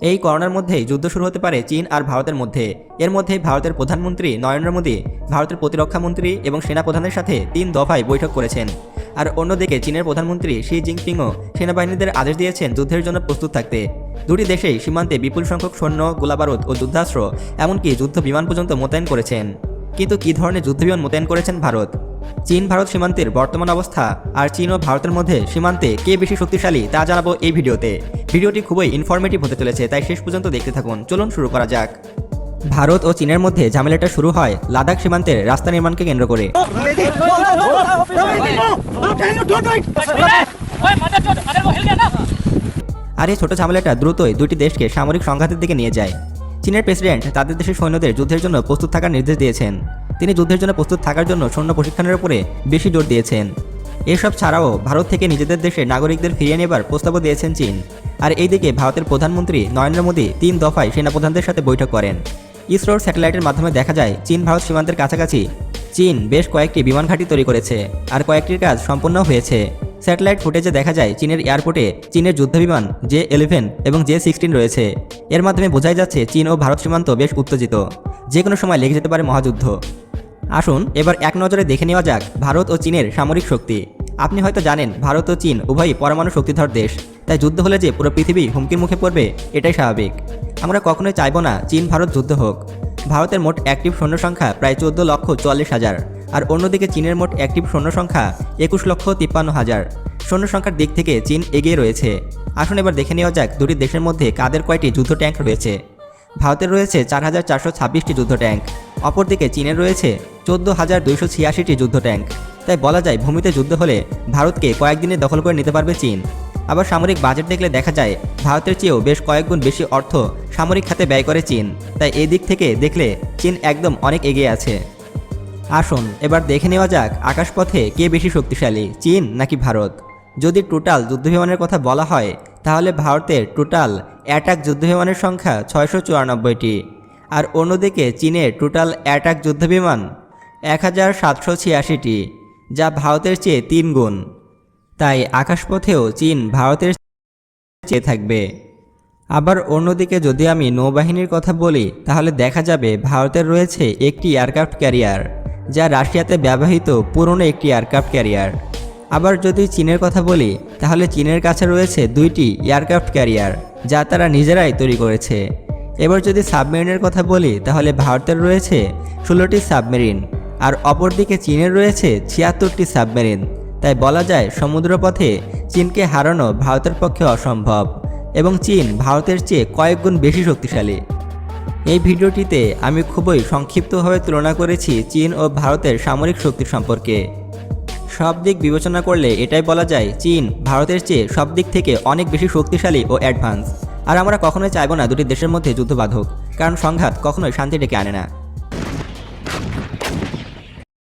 এই করোনার মধ্যেই যুদ্ধ শুরু হতে পারে চীন আর ভারতের মধ্যে। এর মধ্যে ভারতের প্রধানমন্ত্রী নরেন্দ্র মোদী, ভারতের প্রতিরক্ষা মন্ত্রী এবং সেনাপ্রধানের সাথে তিন দফায় বৈঠক করেছেন। আর অন্যদিকে চীনের প্রধানমন্ত্রী শি জিনপিংও সেনাবাহিনীদের আদেশ দিয়েছেন যুদ্ধের জন্য প্রস্তুত থাকতে। দুটি দেশেই সীমান্তে বিপুল সংখ্যক সৈন্য, গোলাবারুদ ও যুদ্ধাস্ত্র, এমনকি যুদ্ধ বিমান পর্যন্ত মোতায়েন করেছেন। কিন্তু কী ধরনের যুদ্ধবিমান মোতায়েন করেছেন ভারত? চীন, ভারত সীমান্তের বর্তমান অবস্থা আর চীন ও ভারতের মধ্যে সীমান্তে কে বেশি শক্তিশালী তা জানাব এই ভিডিওতে। ভিডিওটি খুবই ইনফরমেটিভ হতে চলেছে, তাই শেষ পর্যন্ত দেখতে থাকুন। চলুন শুরু করা যাক। ভারত ও চীনের মধ্যে ঝামেলাটা শুরু হয় লাদাখ সীমান্তের রাস্তা নির্মাণকে কেন্দ্র করে। আর এই ছোট ঝামেলাটা দ্রুতই দুটি দেশকে সামরিক সংঘাতের দিকে নিয়ে যায়। চীনের প্রেসিডেন্ট তাদের দেশের সৈন্যদের যুদ্ধের জন্য প্রস্তুত থাকার নির্দেশ দিয়েছেন। তিনি যুদ্ধের জন্য প্রস্তুত থাকার জন্য সৈন্য প্রশিক্ষণের উপরে বেশি জোর দিয়েছেন। এসব ছাড়াও ভারত থেকে নিজেদের দেশে নাগরিকদের ফিরিয়ে নেবার প্রস্তাবও দিয়েছেন চীন। আর এইদিকে ভারতের প্রধানমন্ত্রী নরেন্দ্র মোদী তিন দফায় সেনাপ্রধানদের সাথে বৈঠক করেন। ইসরোর স্যাটেলাইটের মাধ্যমে দেখা যায়, চীন ভারত সীমান্তের কাছাকাছি চীন বেশ কয়েকটি বিমান ঘাঁটি তৈরি করেছে, আর কয়েকটির কাজ সম্পন্ন হয়েছে। স্যাটেলাইট ফুটেজে দেখা যায় চীনের এয়ারপোর্টে চীনের যুদ্ধবিমান জে ইলেভেন এবং জে সিক্সটিন রয়েছে। এর মাধ্যমে বোঝাই যাচ্ছে চীন ও ভারত সীমান্ত বেশ উত্তেজিত। যে কোনো সময় লেগে যেতে পারে মহাযুদ্ধ। আসুন, এবার এক নজরে দেখে নেওয়া যাক ভারত ও চীনের সামরিক শক্তি। আপনি হয়তো জানেন, ভারত ও চীন উভয়ই পরমাণু শক্তিধর দেশ। তাই যুদ্ধ হলে যে পুরো পৃথিবী হুমকির মুখে পড়বে, এটাই স্বাভাবিক। আমরা কখনোই চাইব না চীন ভারত যুদ্ধ হোক। ভারতের মোট অ্যাক্টিভ সৈন্য সংখ্যা প্রায় চোদ্দ লক্ষ চুয়াল্লিশ হাজার। আর অন্যদিকে চীনের মোট অ্যাক্টিভ সৈন্য সংখ্যা একুশ লক্ষ তিপ্পান্ন হাজার। সৈন্য সংখ্যার দিক থেকে চীন এগিয়ে রয়েছে। আসুন এবার দেখে নেওয়া যাক দুটি দেশের মধ্যে কাদের কয়টি যুদ্ধ ট্যাঙ্ক রয়েছে। ভারতের রয়েছে চার হাজার চারশো ছাব্বিশটি যুদ্ধ ট্যাঙ্ক। অপরদিকে চীনের রয়েছে চোদ্দ হাজার দুইশো ছিয়াশিটি যুদ্ধ ট্যাঙ্ক। তাই বলা যায় ভূমিতে যুদ্ধ হলে ভারতকে কয়েকদিনে দখল করে নিতে পারবে চীন। আবার সামরিক বাজেট দেখলে দেখা যায় ভারতের চেয়েও বেশ কয়েকগুণ বেশি অর্থ সামরিক খাতে ব্যয় করে চীন। তাই এই দিক থেকে দেখলে চীন একদম অনেক এগিয়ে আছে। আসুন, এবার দেখে নেওয়া যাক আকাশপথে কে বেশি শক্তিশালী, চীন নাকি ভারত? যদি টোটাল যুদ্ধবিমানের কথা বলা হয়, তাহলে ভারতের টোটাল অ্যাটাক যুদ্ধবিমানের সংখ্যা ছয়শো চুরানব্বইটি আর অন্যদিকে চীনের টোটাল অ্যাটাক যুদ্ধবিমান এক হাজার সাতশো ছিয়াশিটি, যা ভারতের চেয়ে তিন গুণ। তাই আকাশপথেও চীন ভারতের চেয়ে থাকবে। আবার অন্যদিকে যদি আমি নৌবাহিনীর কথা বলি, তাহলে দেখা যাবে ভারতের রয়েছে একটি এয়ারক্রাফট ক্যারিয়ার। যা রাশিয়াতে ব্যবহৃত পুরনো একটি এয়ারক্রাফট ক্যারিয়ার। আবার যদি চীনের কথা বলি, তাহলে চীনের কাছে রয়েছে দুইটি এয়ারক্রাফট ক্যারিয়ার, যা তারা নিজেরাই তৈরি করেছে। এবার যদি সাবমেরিনের কথা বলি, তাহলে ভারতের রয়েছে ষোলোটি সাবমেরিন, আর অপরদিকে চীনের রয়েছে ছিয়াত্তরটি সাবমেরিন। তাই বলা যায়, সমুদ্রপথে চীনকে হারানো ভারতের পক্ষে অসম্ভব, এবং চীন ভারতের চেয়ে কয়েক গুণ বেশি শক্তিশালী। এই ভিডিওটিতে আমি খুবই সংক্ষিপ্তভাবে তুলনা করেছি চীন ও ভারতের সামরিক শক্তি সম্পর্কে। সব দিক বিবেচনা করলে এটাই বলা যায় চীন, ভারতের চেয়ে সব দিক থেকে অনেক বেশি শক্তিশালী ও অ্যাডভান্স। আর আমরা কখনোই চাইব না দুটি দেশের মধ্যে যুদ্ধ বাধক, কারণ সংঘাত কখনোই শান্তি ডেকে আনে না।